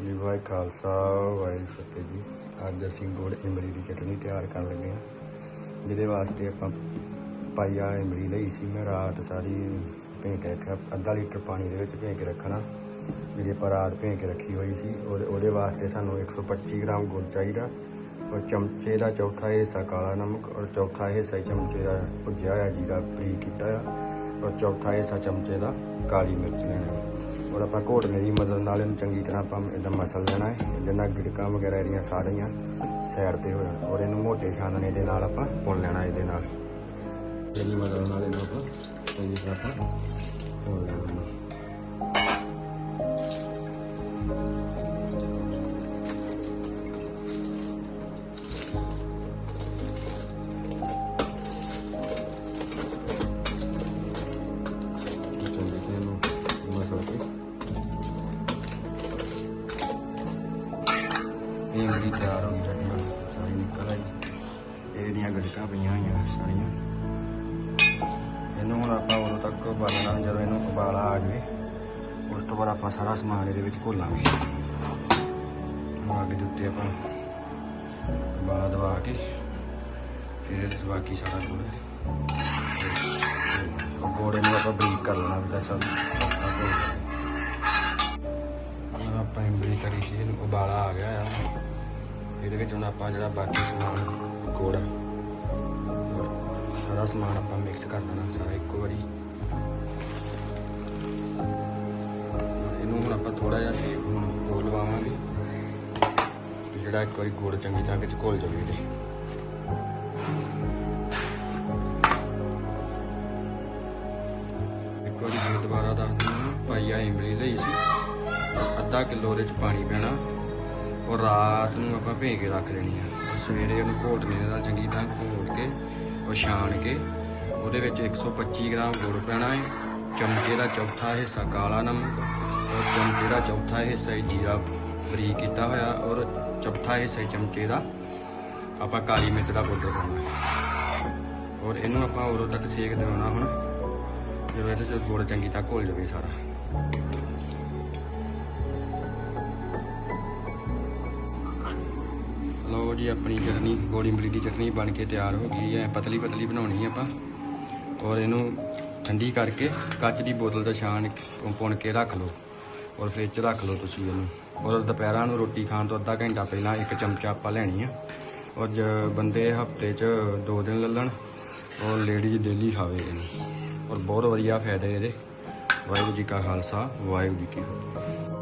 ਜੀ ਵਾਹਿ ਖਾਲਸਾ ਵਾਹਿਗੁਰੂ ਫਤਿਹ ਜੀ। ਅੱਜ ਅਸੀਂ ਗੁੜ ਇਮਲੀ ਦੀ ਚਟਨੀ ਤਿਆਰ ਕਰਨ ਲੱਗੇ ਹਾਂ, ਜਿਹਦੇ ਵਾਸਤੇ ਆਪਾਂ ਪਾਈਆ ਇਮਲੀ ਲਈ ਸੀ। ਮੈਂ ਰਾਤ ਸਾਰੀ ਭੇਂ ਕੇ ਰੱਖਿਆ, ਅੱਧਾ ਲੀਟਰ ਪਾਣੀ ਦੇ ਵਿੱਚ ਭੇਂ ਕੇ ਰੱਖਣਾ, ਜਿਹੜੀ ਆਪਾਂ ਰਾਤ ਭੇਂ ਕੇ ਰੱਖੀ ਹੋਈ ਸੀ। ਉਹਦੇ ਉਹਦੇ ਵਾਸਤੇ ਸਾਨੂੰ 125 ਗ੍ਰਾਮ ਗੁੜ ਚਾਹੀਦਾ। ਔਰ ਚਮਚੇ ਦਾ ਚੌਥਾ ਹਿੱਸਾ ਕਾਲਾ ਨਮਕ, ਔਰ ਚੌਥਾ ਹਿੱਸਾ ਚਮਚੇ ਦਾ ਭੁੱਜਿਆ ਹੋਇਆ ਜੀਰਾ ਬਰੀਕ ਕੀਤਾ ਆ ਔਰ ਚੌਥਾ ਹਿੱਸਾ ਚਮਚੇ ਦਾ ਕਾਲੀ ਮਿਰਚ ਲੈਣਾ। ਔਰ ਆਪਾਂ ਘੋਟਨੇ ਦੀ ਮਦਦ ਨਾਲ ਇਹਨੂੰ ਚੰਗੀ ਤਰ੍ਹਾਂ ਆਪਾਂ ਇਦਾਂ ਮਸਲ ਲੈਣਾ ਹੈ। ਜਿਹਦੇ ਗਿੜਕਾਂ ਵਗੈਰਾ ਇਹਦੀਆਂ ਸਾਰੀਆਂ ਸਾਈਡ ਤੇ ਹੋ ਜਾਣ। ਔਰ ਇਹਨੂੰ ਮੋਟੇ ਛਾਨਣੇ ਦੇ ਨਾਲ ਆਪਾਂ ਭੁੰਨ ਲੈਣਾ ਇਹਦੇ ਨਾਲ। ਇਹਦੀ ਮਦਦ ਨਾਲ ਇਹਨੂੰ ਆਪਾਂ ਚੰਗੀ ਤਰ੍ਹਾਂ ਆਪਾਂ ਇਹ ਮੇਰੀ ਤਿਆਰ ਹੋ ਗਈ ਚਟਨੀ ਸਾਰੀ ਨਿਕਲ ਆਈ। ਇਹਦੀਆਂ ਗੜਕਾਂ ਪਈਆਂ ਹੋਈਆਂ ਸਾਰੀਆਂ। ਇਹਨੂੰ ਹੁਣ ਆਪਾਂ ਉਦੋਂ ਤੱਕ ਉਬਾਲਣਾ ਜਦੋਂ ਇਹਨੂੰ ਉਬਾਲਾ ਆ ਜਾਵੇ, ਉਸ ਤੋਂ ਬਾਅਦ ਆਪਾਂ ਸਾਰਾ ਸਮਾਨ ਇਹਦੇ ਵਿੱਚ ਘੋਲਾਂਗੇ। ਅੱਗ ਦੇ ਉੱਤੇ ਆਪਾਂ ਉਬਾਲਾ ਦਵਾ ਕੇ, ਫਿਰ ਇਹਦੇ ਬਾਕੀ ਸਾਰਾ ਗੁੜ ਉਹ ਨੂੰ ਆਪਾਂ ਬਰੀਕ ਕਰ ਲੈਣਾ ਪਹਿਲਾਂ ਲਸਣ ਆਪਾਂ ਇੰਬਲੀ ਕਰੀ ਸੀ ਇਹਨੂੰ ਉਬਾਲਾ ਆ ਗਿਆ ਆ। ਇਹਦੇ ਵਿੱਚ ਹੁਣ ਆਪਾਂ ਜਿਹੜਾ ਬਾਕੀ ਸਮਾਨ, ਗੁੜ ਸਾਰਾ ਸਮਾਨ ਆਪਾਂ ਮਿਕਸ ਕਰ ਦੇਣਾ ਸਾਰਾ ਇੱਕ ਵਾਰੀ। ਇਹਨੂੰ ਹੁਣ ਆਪਾਂ ਥੋੜਾ ਜਿਹਾ ਸੇਕ ਹੁਣ ਹੋਰ ਲਵਾਵਾਂਗੇ। ਜਿਹੜਾ ਇੱਕ ਵਾਰੀ ਗੁੜ ਚੰਗੀ ਤਰ੍ਹਾਂ ਵਿੱਚ ਘੁਲ ਜਾਵੇ ਇਹਦੇ। ਇੱਕ ਵਾਰੀ ਫਿਰ ਦੁਬਾਰਾ ਦੱਸ ਦਿੰਦਾ, ਭਾਈ ਆ ਇਮਲੀ ਲਈ ਸੀ। ਅੱਧਾ ਕਿਲੋ ਉਹਦੇ ਚ ਪਾਣੀ ਪੈਣਾ। ਔਰ ਰਾਤ ਨੂੰ ਆਪਾਂ ਭੇ ਕੇ ਰੱਖ ਦੇਣੀ ਆ। ਸਵੇਰੇ ਉਹਨੂੰ ਘੋਟਣੇ ਦਾ ਚੰਗੀ ਤਰ੍ਹਾਂ ਘੋਟ ਕੇ ਉਹ ਛਾਣ ਕੇ ਉਹਦੇ ਵਿੱਚ 125 ਗ੍ਰਾਮ ਗੁੜ ਪੈਣਾ ਹੈ ਚਮਚੇ ਦਾ ਚੌਥਾ ਹਿੱਸਾ ਕਾਲਾ ਨਮਕ, ਔਰ ਚਮਚੇ ਦਾ ਚੌਥਾ ਹਿੱਸਾ ਹੀ ਜੀਰਾ ਬਰੀਕ ਕੀਤਾ ਹੋਇਆ, ਔਰ ਚੌਥਾ ਹਿੱਸਾ ਹੀ ਚਮਚੇ ਦਾ ਆਪਾਂ ਕਾਲੀ ਮਿਰਚ ਦਾ ਪਾਊਡਰ ਪਾਉਣਾ ਹੈ ਔਰ ਇਹਨੂੰ ਆਪਾਂ ਉਦੋਂ ਤੱਕ ਸੇਕ ਦੇਣਾ ਹੁਣ, ਜਦੋਂ ਇਹਦੇ ਚ ਗੁੜ ਚੰਗੀ ਤਰ੍ਹਾਂ ਘੁਲ ਜਾਵੇ ਸਾਰਾ। ਲਓ ਜੀ ਆਪਣੀ ਚਟਨੀ, ਗੋਲੀ ਮਲੀ ਦੀ ਚਟਨੀ ਬਣ ਕੇ ਤਿਆਰ ਹੋ ਗਈ ਹੈ। ਪਤਲੀ ਪਤਲੀ ਬਣਾਉਣੀ ਆਪਾਂ। ਔਰ ਇਹਨੂੰ ਠੰਡੀ ਕਰਕੇ ਕੱਚ ਦੀ ਬੋਤਲ ਦਾ ਛਾਣ ਪੁਣ ਕੇ ਰੱਖ ਲਓ। ਔਰ ਫ੍ਰਿਜ 'ਚ ਰੱਖ ਲਓ ਤੁਸੀਂ ਇਹਨੂੰ। ਔਰ ਦੁਪਹਿਰਾਂ ਨੂੰ ਰੋਟੀ ਖਾਣ ਤੋਂ ਅੱਧਾ ਘੰਟਾ ਪਹਿਲਾਂ ਇੱਕ ਚਮਚਾ ਆਪਾਂ ਲੈਣੀ ਆ। ਔਰ ਜ ਬੰਦੇ ਹਫ਼ਤੇ 'ਚ ਦੋ ਦਿਨ ਲੱਲਣ ਔਰ ਲੇਡੀਜ਼ ਡੇਲੀ ਖਾਵੇ ਇਹਨੂੰ। ਔਰ ਬਹੁਤ ਵਧੀਆ ਫਾਇਦੇ ਇਹਦੇ। ਵਾਹਿਗੁਰੂ ਜੀ ਕਾ ਖਾਲਸਾ, ਵਾਹਿਗੁਰੂ ਜੀ ਕੀ ਫਤਿਹ।